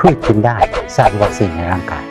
พืชกินได้สร้างวัคซีนในร่างกาย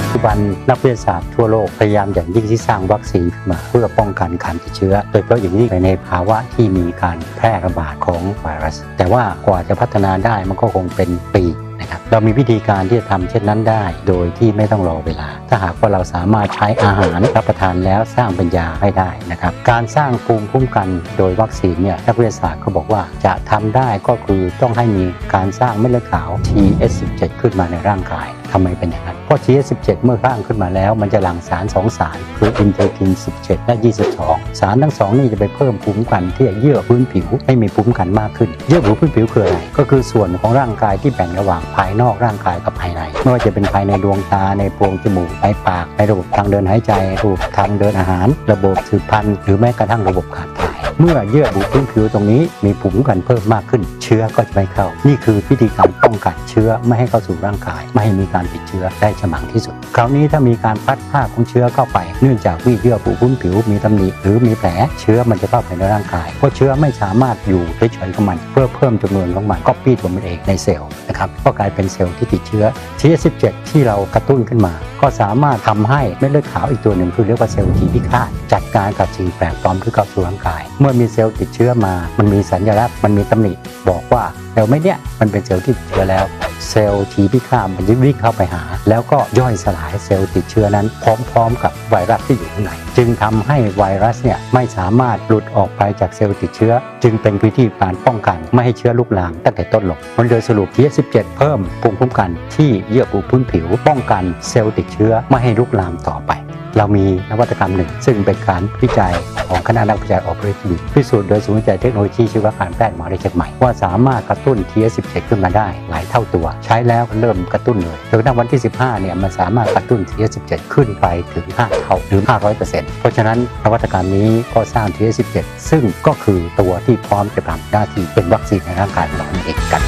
ปัจจุบันนักวิทยาศาสตร์ทั่วโลกพยายามอย่างยิ่งที่สร้างวัคซีนขึ้นมาเพื่อป้องกันการติดเชื้อ โดยเฉพาะอย่างยิ่งในภาวะที่มีการแพร่ระบาดของไวรัส แต่ว่ากว่าจะพัฒนาได้มันก็คงเป็นปี นะครับเรามีวิธีการที่จะทำเช่นนั้นได้ โดยที่ไม่ต้องรอเวลา ถ้าหากว่าเราสามารถใช้อาหารรับประทานแล้วสร้างปัญญาให้ได้นะครับการสร้างภูมิคุ้มกันโดยวัคซีนเนี่ยนักวิทยาศาสตร์เขาบอกว่าจะทำได้ก็คือต้องให้มีการสร้างเม็ดเลือดขาว TS17 ขึ้นมาในร่างกาย ทำไมเป็นอย่างนั้น เพราะ TS17 เมื่อสร้างขึ้นมาแล้ว มันจะหลั่งสาร2สารคืออินเทอร์คิน 17 และ 22 สารทั้งสองนี่จะไปเพิ่มภูมิคุ้มกันที่เยื่อพื้นผิวให้มีภูมิคุ้มกันมากขึ้น เยื่อพื้นผิวคืออะไรก็คือส่วนของร่างกายที่แบ่งระหว่างภายนอกร่างกายกับภายในไม่ว่าจะเป็นภายในดวงตาในโพรงจมูกในปาก ในระบบทางเดินหายใจระบบทางเดินอาหาร ระบบสืบพันธุ์หรือแม้กระทั่งระบบขับถ่าย เมื่อเยื่อบุพื้นผิวตรงนี้มีภูมิคุ้มกันเพิ่มมากขึ้น เชื้อก็จะไม่เข้า นี่คือวิธีการป้องกันเชื้อไม่ให้เข้าสู่ร่างกาย ไม่ให้มีการติดเชื้อได้ฉมังที่สุด คราวนี้ถ้ามีการพัดผ้าของเชื้อเข้าไป เนื่องจากวิเยื่อบุพื้นผิวมีตำหนิหรือมีแผลเชื้อมันจะเข้าไปในร่างกายเพราะเชื้อไม่สามารถอยู่เฉยๆของมัน เพื่อเพิ่มจำนวนของมันก็ปี้ตัวมันเองในเซลล์นะครับก็กลายเป็นเซลล์ที่ติดเชื้อ TS17 ที่เรากระตุ้นขึ้นมา ก็สามารถทำให้เม็ดเลือดขาวอีกตัวหนึ่งคือเรียกว่าเซลล์ทีพิฆาตจัดการกับสิ่งแปลกปลอมที่เข้าสู่ร่างกาย เมื่อมีเซลล์ติดเชื้อมา มันมีสัญลักษณ์มันมีตำหนิ บอกว่าเซลล์ไม่เนี่ยมันเป็นเซลล์ที่ติดเชื้อแล้ว เซลล์ทีพิฆาตมันจะวิ่งเข้าไปหา แล้วก็ย่อยสลายเซลล์ติดเชื้อนั้น พร้อมๆ กับไวรัสที่อยู่ข้างในจึงทำให้ไวรัสเนี่ยไม่สามารถหลุดออกไปจากเซลล์ติดเชื้อ จึงเป็นวิธีการป้องกันไม่ให้เชื้อลุกลามตั้งแต่ต้นลมมันโดยสรุป T17 เพิ่มภูมิคุ้มกันที่เยื่อบุพื้นผิว ป้องกันเซลล์ติดเชื้อไม่ให้ลุกลามต่อไป เรามีนวัตกรรมหนึ่ง ซึ่งเป็นการวิจัยของ คณะนักวิจัยออ p เ r a t i v พิสูจน์โดยศูนย์วิจัยเทคโนโลยีชีวการแพทย์มหาวิทยาลัยเชียงใหม่ว่าสามารถกระตุ้น TS17 ขึ้นมาได้หลายเท่าตัว ใช้แล้วเริ่มกระตุ้นเลยจนกระทั่งวันที่ 15 เนี่ยมันสามารถกระตุ้น TS17 ขึ้นไปถึง 5 เท่าหรือ 500%เพราะฉะนั้นนวัตกรรมนี้ก็สร้าง TS17 ซึ่งก็คือตัวที่พร้อมจะทำหน้าที่เป็นวัคซีนในร่างกายของเราเองกัน